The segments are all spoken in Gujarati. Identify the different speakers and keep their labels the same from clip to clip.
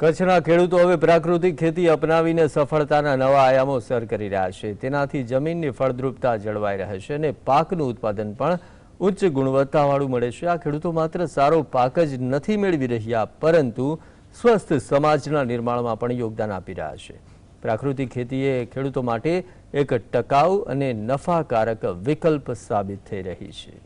Speaker 1: કચ્છના ખેડૂતો હવે પ્રાકૃતિક ખેતી અપનાવીને સફળતાના નવા આયામો સર કરી રહ્યા છે. તેનાથી જમીનની ફળદ્રુપતા જળવાઈ રહે છે અને પાકનું ઉત્પાદન પણ ઉચ્ચ ગુણવત્તાવાળું મળે છે. આ ખેડૂતો માત્ર સારો પાક જ નથી મેળવી રહ્યા, પરંતુ સ્વસ્થ સમાજના નિર્માણમાં પણ યોગદાન આપી રહ્યા છે. પ્રાકૃતિક ખેતી એ ખેડૂતો માટે એક ટકાઉ અને નફાકારક વિકલ્પ સાબિત થઈ રહી છે.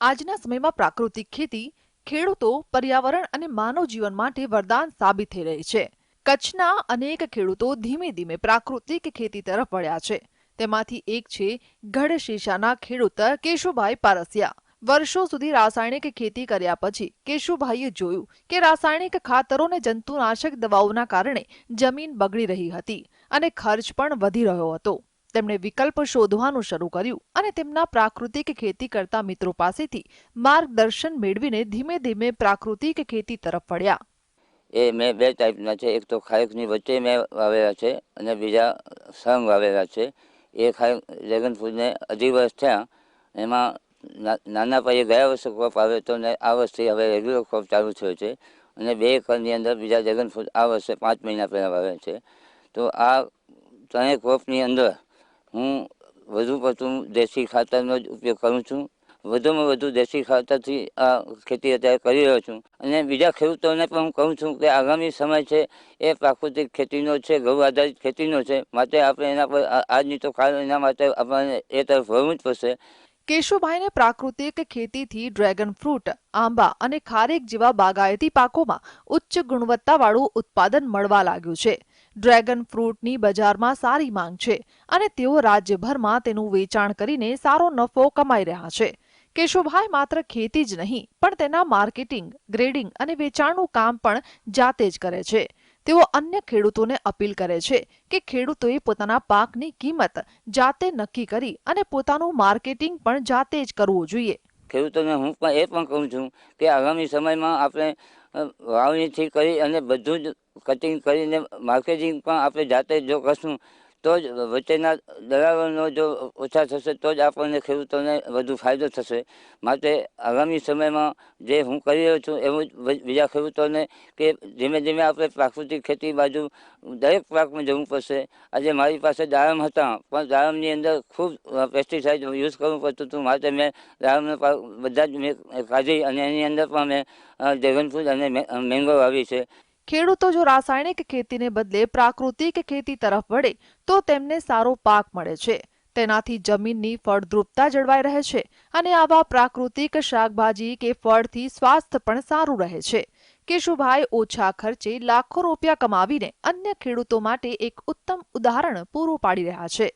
Speaker 2: આજના સમયમાં પ્રાકૃતિક ખેતી ખેડૂતો પર્યાવરણ અને માનવ જીવન માટે વરદાન સાબિત થઈ રહી છે. કચ્છના અનેક ખેડૂતો ધીમે ધીમે પ્રાકૃતિક ખેતી તરફ વળ્યા છે. તેમાંથી એક છે ગઢશીશાના ખેડૂત કેશુભાઈ પારસિયા. વર્ષો સુધી રાસાયણિક ખેતી કર્યા પછી કેશુભાઈએ જોયું કે રાસાયણિક ખાતરો અને જંતુનાશક દવાઓના કારણે જમીન બગડી રહી હતી અને ખર્ચ પણ વધી રહ્યો હતો. તેમણે વિકલ્પ શોધવાનું શરૂ કર્યું અને તેમના પ્રાકૃતિક ખેતી કરતા મિત્રો પાસેથી માર્ગદર્શન મેળવીને ધીમે ધીમે પ્રાકૃતિક ખેતી તરફ વળ્યા.
Speaker 3: એ મેં બે ટાઈપના છે. એક તો ખારેકની વચ્ચે મેં વાવેલા છે અને બીજા સંગ વાવેલા છે. એ ખારેક ડ્રેગન ફ્રૂટને અઢી વર્ષ થયા. એમાં નાના પાયે ગયા વર્ષે ક્રોપ આવે તો ને આ વર્ષથી હવે રેગ્યુલર ક્રોપ ચાલુ થયો છે. અને બે એકરની અંદર બીજા ડ્રેગન ફ્રૂટ આ વર્ષે પાંચ મહિના પહેલાં વાવે છે. તો આ ત્રણેય ક્રોપની અંદર હું વધુ પડતું દેશી ખાતરનો જ ઉપયોગ કરું છું. વધુમાં વધુ દેશી ખાતરથી આ ખેતી અત્યારે કરી રહ્યો છું. અને બીજા ખેડૂતોને પણ હું કહું છું કે આગામી સમય છે એ પ્રાકૃતિક ખેતીનો છે, ગૌ આધારિત ખેતીનો છે. માટે આપણે એના પર આજની તો કાલ એના માટે આપણને એ તરફ વળવું જ પડશે.
Speaker 2: કેશુભાઈને પ્રાકૃતિક ખેતીથી ડ્રેગન ફ્રૂટ, આંબા અને ખારેક જેવા બાગાયતી પાકોમાં ઉચ્ચ ગુણવત્તાવાળું ઉત્પાદન મળવા લાગ્યું છે. ડ્રેગન ફ્રૂટની બજારમાં સારી માંગ છે અને તેઓ રાજ્યભરમાં તેનું વેચાણ કરીને સારો નફો કમાઈ રહ્યા છે. કેશુભાઈ માત્ર ખેતી જ નહીં, પણ તેના માર્કેટિંગ, ગ્રેડિંગ અને વેચાણનું કામ પણ જાતે જ કરે છે. તેઓ અન્ય ખેડૂતોને અપીલ કરે છે કે ખેડૂતોએ પોતાના પાકની કિંમત જાતે નક્કી કરી અને પોતાનું માર્કેટિંગ પણ જાતે જ કરવું જોઈએ.
Speaker 3: ખેડૂતોને હું એ પણ કહું છું કે આગામી સમયમાં આપણે વાવણીથી કરી અને બધું જ કટિંગ કરીને માર્કેટિંગ પણ આપણે જાતે જો કરશું તો જ વચ્ચેના દલાલોનો જો ઓછા થશે, તો જ આપણને ખેડૂતોને વધુ ફાયદો થશે. માટે આગામી સમયમાં જે હું કરી રહ્યો છું એવું જ બીજા ખેડૂતોને કે ધીમે ધીમે આપણે પ્રાકૃતિક ખેતી બાજુ દરેક પાકમાં જવું પડશે. આજે મારી પાસે દાડમ હતા, પણ દાડમની અંદર ખૂબ પેસ્ટિસાઇડ યુઝ કરવું પડતું હતું. માટે મેં દાડમનો પાક બધા જ મેં કાઢી અને એની અંદર પણ મેં ડ્રેગન ફ્રૂટ અને મેંગો વાવી છે.
Speaker 2: ખેડૂતો જો રાસાયણિક ખેતીને બદલે પ્રાકૃતિક ખેતી તરફ વળે તો તેમને સારો પાક મળે છે. તેનાથી જમીનની ફળદ્રુપતા જળવાઈ રહે છે અને આવા પ્રાકૃતિક શાકભાજી કે ફળથી સ્વાસ્થ્ય પણ સારું રહે છે. કેશુભાઈ ઓછા ખર્ચે લાખો રૂપિયા કમાવીને અન્ય ખેડૂતો માટે એક ઉત્તમ ઉદાહરણ પૂરું પાડી રહ્યા છે.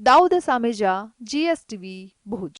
Speaker 2: દાઉદ સામેજા, જીએસટીવી ભુજ.